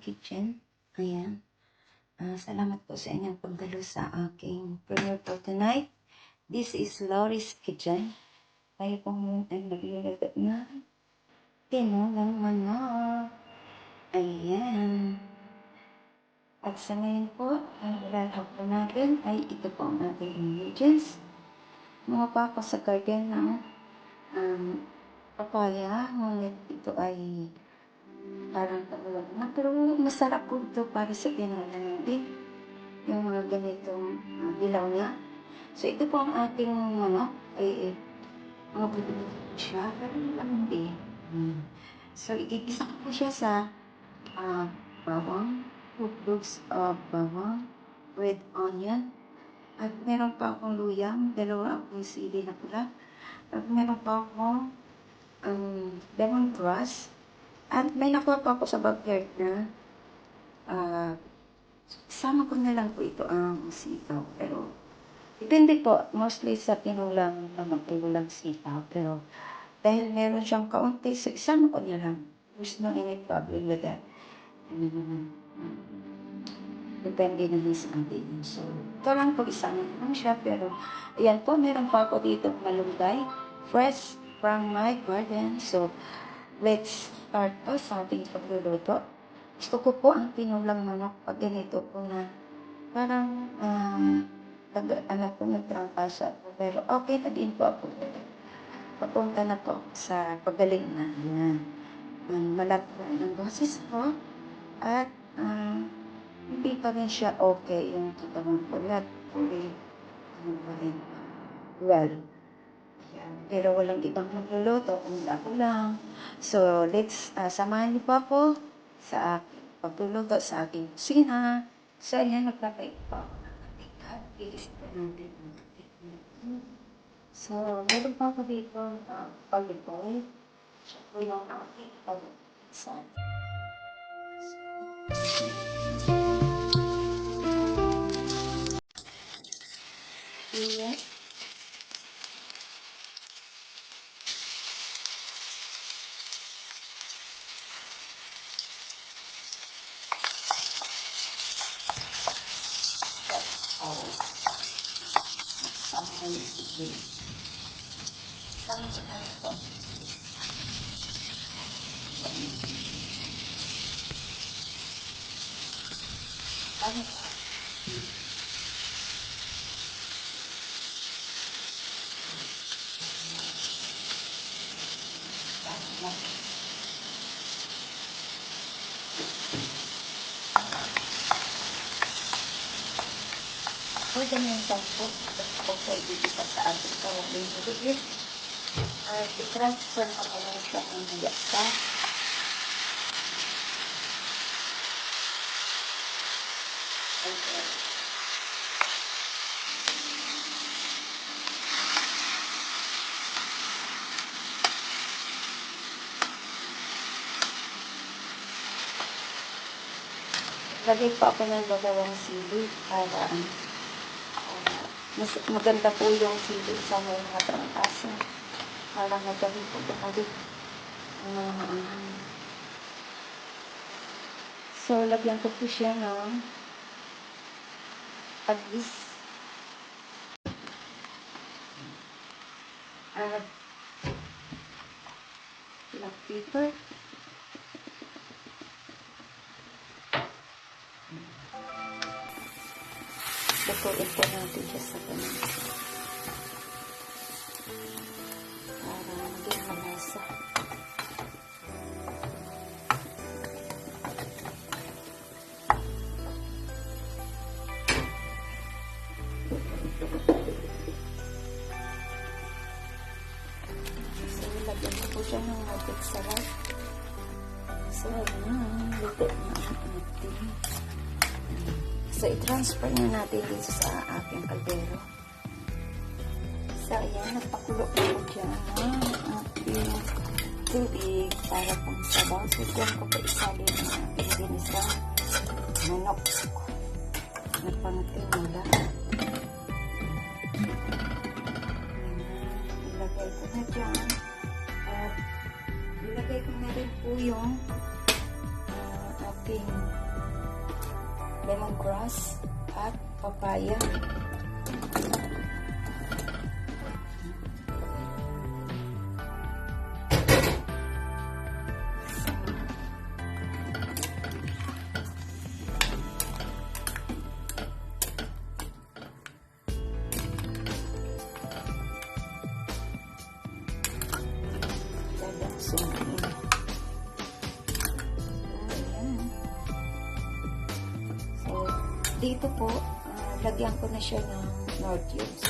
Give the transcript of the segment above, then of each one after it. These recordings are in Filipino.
kitchen. Ayan. Ah, salamat po sa inyong pagdalo sa aking premiere for tonight. This is Laurie's Kitchen. Tayo po muna ay nagluluto na tinolang manok. Ayan. At sa ngayon po, ang ilalahap po natin ay ito po ang ating ingredients. Mga pa ako sa garden ng um, papaya, ngunit ito ay parang kaulog na. Pero masarap po ito para sa tinola natin. Yung mga ganitong uh, dilaw na. So ito po ang ating manok. Ay, eh, mga bubulit siya. Lang din. Hmm. So igigisa ko po siya sa uh, bawang. Cloves of bawang with onion. At meron pa akong luyang, dalawa akong sili na pula. At meron pa akong um, lemongrass. At may nakuha pa ako sa backyard na ah sama ko na lang po ito ang sitaw. Pero depende po, mostly sa tinulang naman tinulang sitaw. Pero dahil meron siyang kaunti, so isama ko na lang. There's no any problem with that. Mm, Depende na din sa atin. So, ito lang po isama ko lang siya. Pero, ayan po, meron pa ako dito malunggay. Fresh from my garden. So, let's start po sa ating pagluluto. Gusto ko po ang tinulang manok pag ganito po na parang um, tag, anak ko nagtrangkasa ako. Pero okay na din po ako. Papunta na po sa pagaling na. Yan. Malat po ng boses ko. At um, hindi pa rin siya okay yung katawan ko. Lahat po eh, ano pa rin, well. Pero walang ibang magluluto, kung ako lang. So, let's, uh, samahan niyo po ako sa pagluluto sa aking kusina. So, ayan, nagkakait pa ako ng katika. Ilisip natin. So, meron pa ako dito uh, pag-ipon. Siya po yung aking pag-isan. Iya. Oh. Sama yung sige. Sa. Ano? Pwede na yung sampo. Tapos ko sa ibibigay sa ating ko na lang siya ng hiyasa. Okay. Lagay pa ako ng dalawang sili para mas maganda po yung sili sa mga trangkaso. Para madali po bumalik. Ah, so, lagyan ko po siya ng agis. At black pepper. Lutuin po natin siya sa ganun. So, i-transfer na natin dito sa aking kaldero. So, ayan, nagpakulo ko dyan ang ating tubig para pang sabaw. So, dyan ko pa isali ng ating ginisang manok na pangtinula. Ilagay ko na dyan. At ilagay ko na rin po yung uh, ating lemongrass at papaya. Dito po, ah, lagyan ko na siya ng Nor cubes.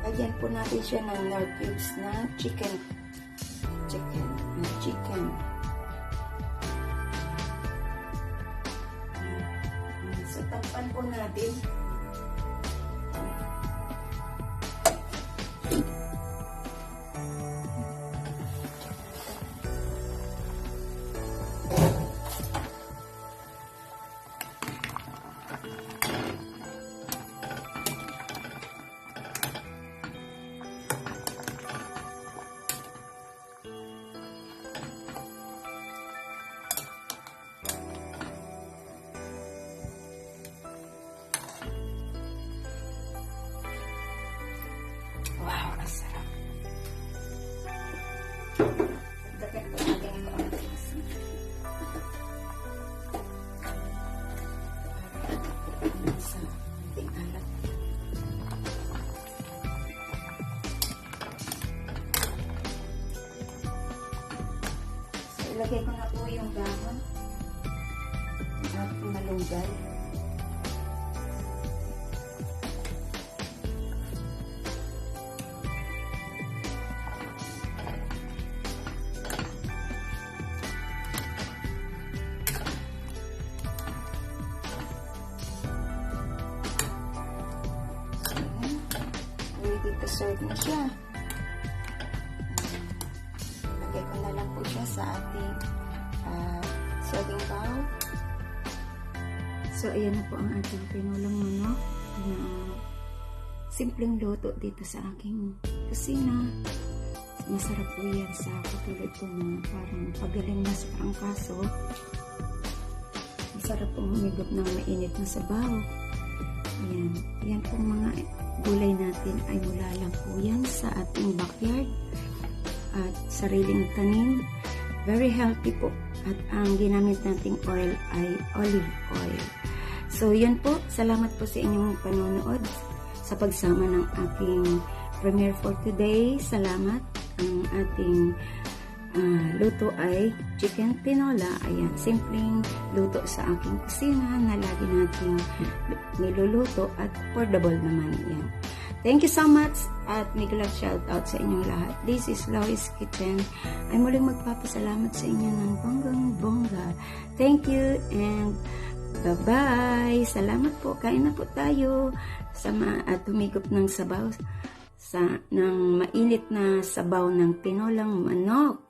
Lagyan po natin siya ng Nor cubes na chicken. Chicken. Chicken. Takpan po natin. Ilagay ko na po yung dahon at malunggay. Ready to serve na siya. Sa ating ah, serving bowl. So, ayan na po ang ating pinulang manok na simpleng luto dito sa aking kusina. Masarap po yan sa katulad ko na parang pagaling na sa prangkaso. Masarap po humigop ng mainit na sabaw. Ayan. Yan pong mga gulay natin ay mula lang po yan sa ating backyard at sariling tanim. Very healthy po. At ang ginamit nating oil ay olive oil. So, yun po. Salamat po sa inyong panonood sa pagsama ng aking premiere for today. Salamat. Ang ating ah, luto ay chicken tinola. Ayan, simpleng luto sa aking kusina na lagi nating niluluto at affordable naman yan. Thank you so much at migulang shout out sa inyong lahat. This is Lois Kitchen. Ay muling magpapasalamat sa inyo ng bonggang bongga. Thank you and bye-bye. Salamat po. Kain na po tayo sama at humigop ng sabaw sa ng mainit na sabaw ng tinolang manok.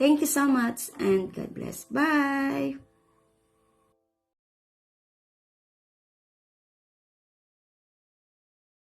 Thank you so much and God bless. Bye!